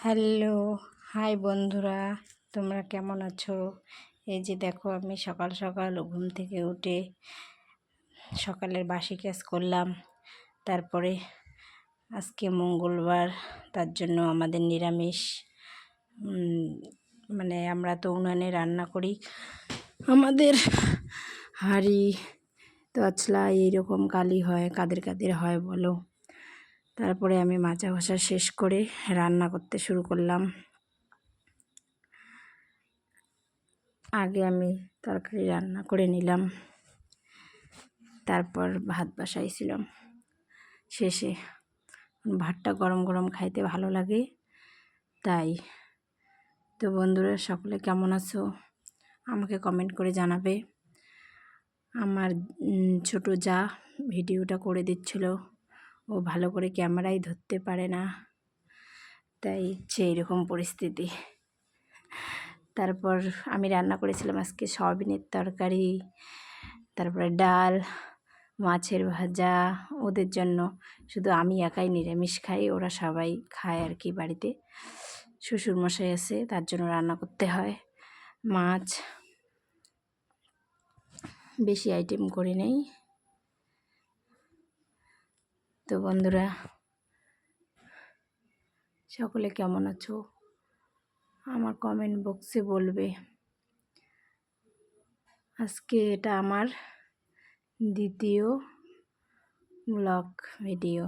Hello, high বন্ধুরা, তোমরা কেমন আছো? এই যে দেখো, আমি সকাল সকাল ঘুম থেকে উঠে সকালের বাসি কাজ করলাম। তারপরে আজকে মঙ্গলবার, তার জন্য আমাদের নিরামিষ মানে আমরা তো উনানে রান্না করি। আমাদের হাঁড়ি, তছলা এইরকম কালি হয়, কাদের কাদের হয় বলো। তারপরে আমি মাজা ঘষা শেষ করে রান্না করতে শুরু করলাম। আগে আমি তরকারি রান্না করে নিলাম। তারপর ভাত বাসাইছিলাম। শেষে ভাতটা গরম গরম খাইতে ভালো লাগে। তাই তো বন্ধুরা, সকলে কেমন আছো? আমাকে কমেন্ট করে জানাবে। আমার ছোট যা ভিডিওটা করে দিচ্ছিল। ও ভালো করে ক্যামেরাই ধরতে পারে না। তাই হচ্ছে এরকম পরিস্থিতি। তারপর আমি রান্না করেছিলাম আজকে সয়াবিনের তরকারি, তারপরে ডাল, মাছের ভাজা, ওদের জন্য। শুধু আমি একাই নিরামিষ খাই, ওরা সবাই খায় আর কি বাড়িতে। শ্বশুরমশাই আছে, তার জন্য রান্না করতে হয়। মাছ, বেশি আইটেম করে নেই। তো বন্ধুরা, সকলে কেমন আছো? আমার কমেন্ট বক্সে বলবে। আজকে এটা আমার দ্বিতীয় ব্লগ ভিডিও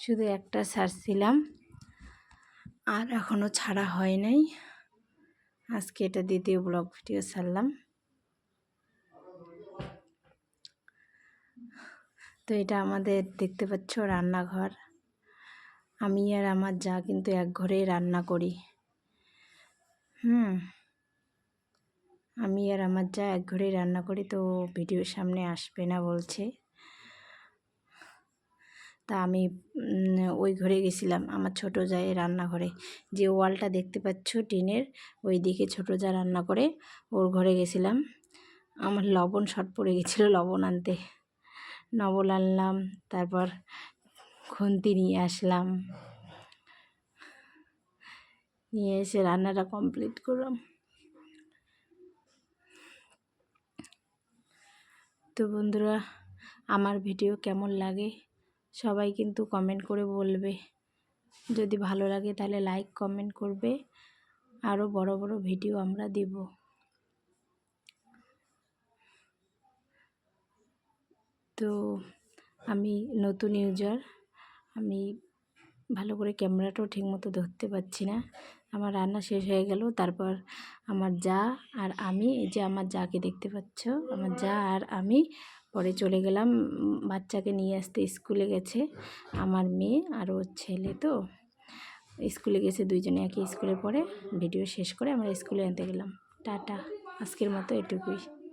শুধু একটা ছাড়ছিলাম আর এখনও ছাড়া হয় নাই। আজকে এটা দ্বিতীয় ব্লগ ভিডিও ছাড়লাম। তো এটা আমাদের দেখতে পাচ্ছ রান্নাঘর। আমি আর আমার যা কিন্তু এক ঘরেই রান্না করি। হুম। আমি আর আমার যা এক ঘরেই রান্না করি তো ভিডিওর সামনে আসবে না বলছে। তা আমি ওই ঘরে গেছিলাম আমার ছোটো যায় রান্নাঘরে। যে ওয়ালটা দেখতে পাচ্ছ টিনের, ওই দিকে ছোটো যা রান্না করে ওর ঘরে গেছিলাম। আমার লবণ শট পড়ে গেছিল লবণ আনতে। নবল আনলাম, তারপর খুন্তি নিয়ে আসলাম। নিয়ে এসে রান্নাটা কমপ্লিট করলাম। তো বন্ধুরা, আমার ভিডিও কেমন লাগে সবাই কিন্তু কমেন্ট করে বলবে। যদি ভালো লাগে তাহলে লাইক কমেন্ট করবে। আরও বড় বড় ভিডিও আমরা দেব। তো আমি নতুন ইউজার আমি ভালো করে ক্যামেরাটাও ঠিকমতো ধরতে পারছি না। আমার রান্না শেষ হয়ে গেল, তারপর আমার যা আর আমি, এই যে আমার যাকে দেখতে পাচ্ছ, আমার যা আর আমি, পরে চলে গেলাম, বাচ্চাকে নিয়ে আসতে স্কুলে গেছে, আমার মেয়ে আর ওর ছেলে তো। স্কুলে গেছে দুইজনে একই স্কুলে পড়ে ভিডিও শেষ করে আমরা স্কুলে আনতে গেলাম। টাটা, আজকের মতো এটুকুই।